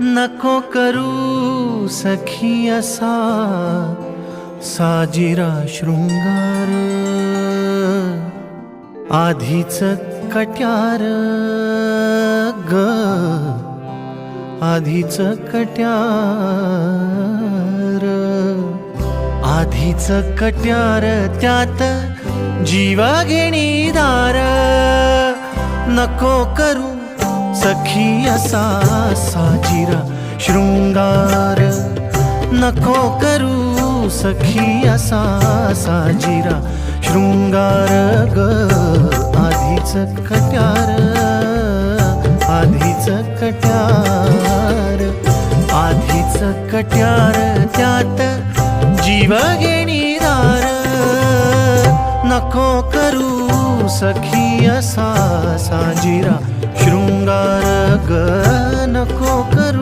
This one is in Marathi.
नको करू सखी असा साजिरा शृंगार आधीच कट्यार ग आधीच कट्यार आधीच कट्यार त्यात जीवा घेणी दार नको करू सखी असा साजिरा शृंगार नको करू सखी असा साजिरा शृंगार ग आधीच कट्यार आधीच कट्यार आधीच कट्यार त्यात जीव घेणीदार. नको करू सखी असा साजिरा शृंगार नको करू।